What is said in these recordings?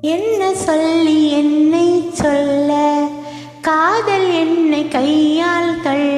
என்ன சொல்லி என்னை சொல்ல? காதல் என்னை கையால் தள்ள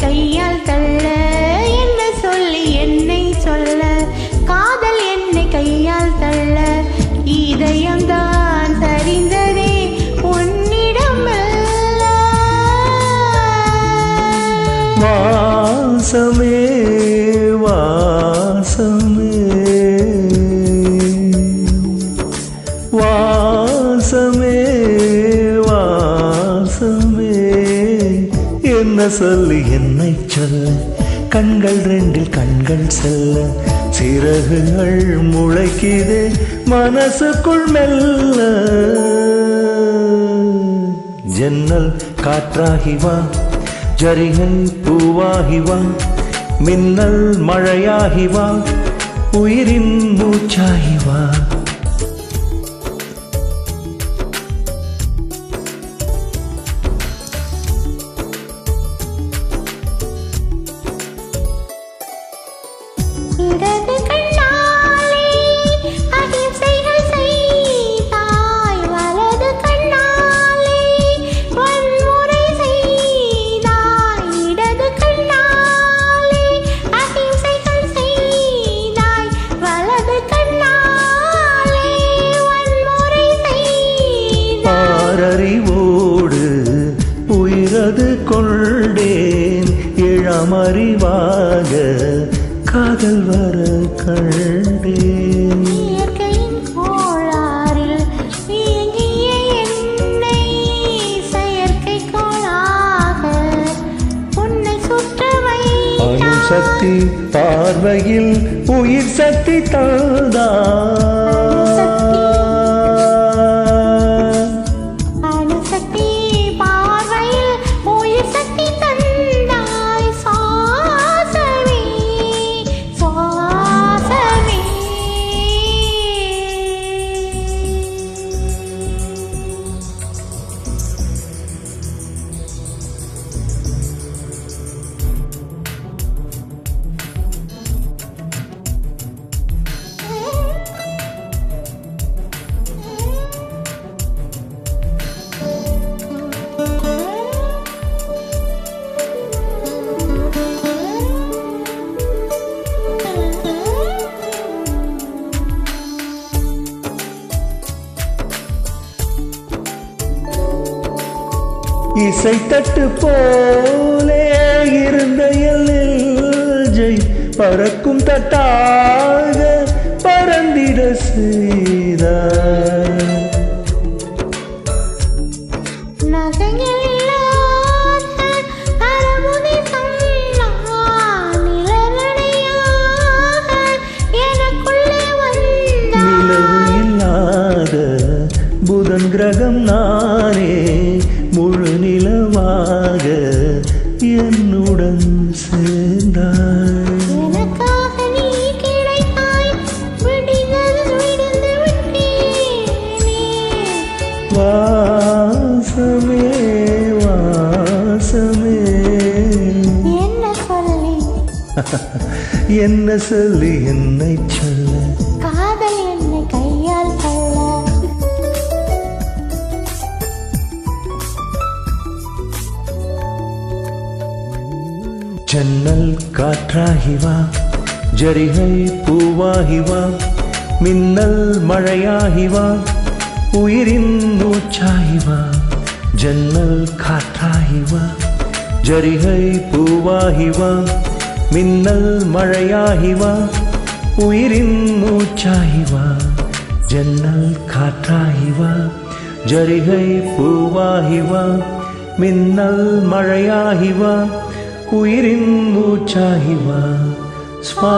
கையால் தள்ள என்ன சொல்லி என்னை சொல்ல? காதல் என்னை கையால் தள்ள இதயம்தான் சரிந்ததே உன்னிடம் வாசமே என்ன சொல்லு என்னை சொல்ல. கண்கள் ரெண்டில் கண்கள் செல்ல. சிறகுகள் முளைக்குதே மனசுக்குள் மெல்ல. ஜன்னல் காற்றாகி வா ஜரிகன் பூவாகி வா மின்னல் மழையாகி வா உயிரின் மூச்சாகி வா. அறிவோடு உயிரது கொண்டேன் இளமறிவா காதல் வர கண்டேன் சக்தி பார்வையில் உயிர் சக்தி தந்தா இசைத்தட்டு போலே இருந்த எல்லை பறக்கும் தட்டாக பறந்திட செய்தார். புதன் கிரகம் நானே. முழு நிலவாக என்னுடன் சேர்ந்தாய். வாசமே வாசமே. என்ன சொல்லி என்ன சொல்லி? காற்றாகி வா ஜரிகை பூவாகி வா மின்னல் மழையாகி வா உயிரின் மூச்சாகி வா ஜன்னல் காற்றாகி வா ஜரிகை பூவாகி வா மின்னல் மழையாகி வா உயிரின் மூச்சாகி வா ஜன்னல் காற்றாகி வா ஜரிகை பூவாகி வா மின்னல் மழையாகி வா உயிரின் ഉയരുന്നു ചാഹിവ സ്വാ